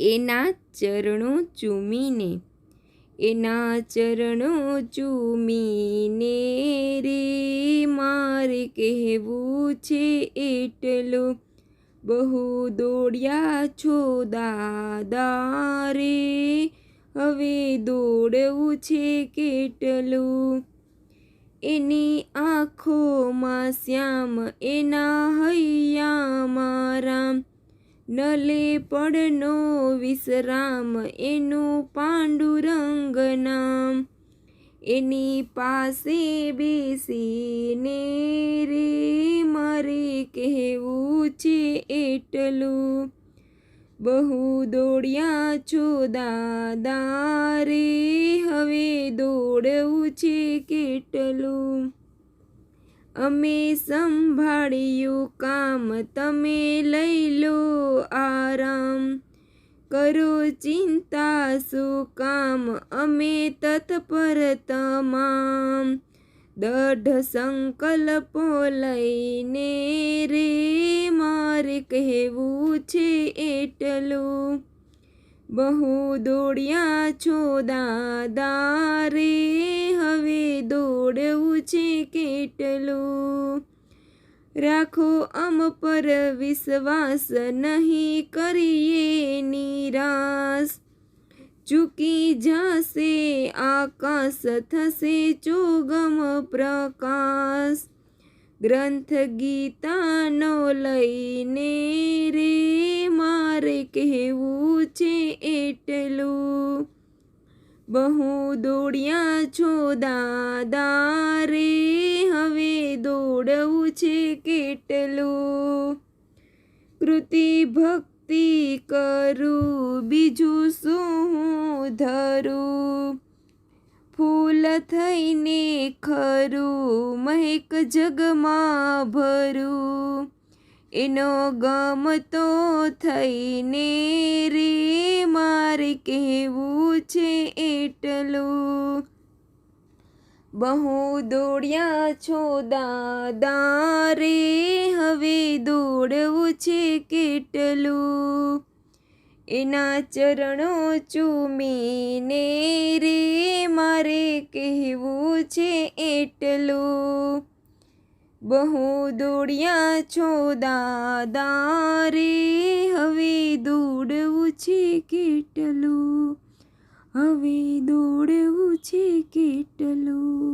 એના ચરણો ચૂમીને, એના ચરણો ચૂમીને રે, મારે કહેવું છે એટલું. બહુ દોડ્યા છો દાદા રે, હવે દોડવું છે કેટલું. એની આંખોમાં શ્યામ એના રામ નલે પડનો વિશ્રામ, એનું પાંડુરંગ નામ. એની પાસે બેસીને રે મારે કહેવું છે એટલું. બહુ દોડ્યા છો દાદા રે, હવે દોડવું છે કેટલું? અમે સંભાળ્યું કામ તમે લઈ લો આરામ કરો ચિંતા શું કામ અમે તત્પર તમામ દઢ સંકલ્પો લઈને રે મારે કહેવું છે એટલું. બહુ દોડ્યા છો દાદા રે, હવે દોડવું છે કેટલું? રાખો અમ પર વિશ્વાસ નહીં કરીએ નિરાશ. ચૂકી જશે, આકાશ થશે ચોગમ પ્રકાશ. ગ્રંથ ગીતાનો લઈને રે, મારે કહેવું છે એટલું. બહુ દોડ્યા છો દાદા રે દોડવું છે કેટલું? કૃતિ ભક્તિ કરું, બીજું શું હું ધરું? ફૂલ થઈને ખરું મહેક જગમાં ભરું. એનો ગમતો થઈને રે, મારે કહેવું છે એટલું. બહુ દોડ્યા છો દાદા રે હવે દોડવું છે કેટલું? એના ચરણો ચૂમીને રે, મારે કહેવું છે એટલું. બહુ દોડ્યા છો દાદા રે હવે દોડવું છે કેટલું? હવે દોડવું છે કેટલું?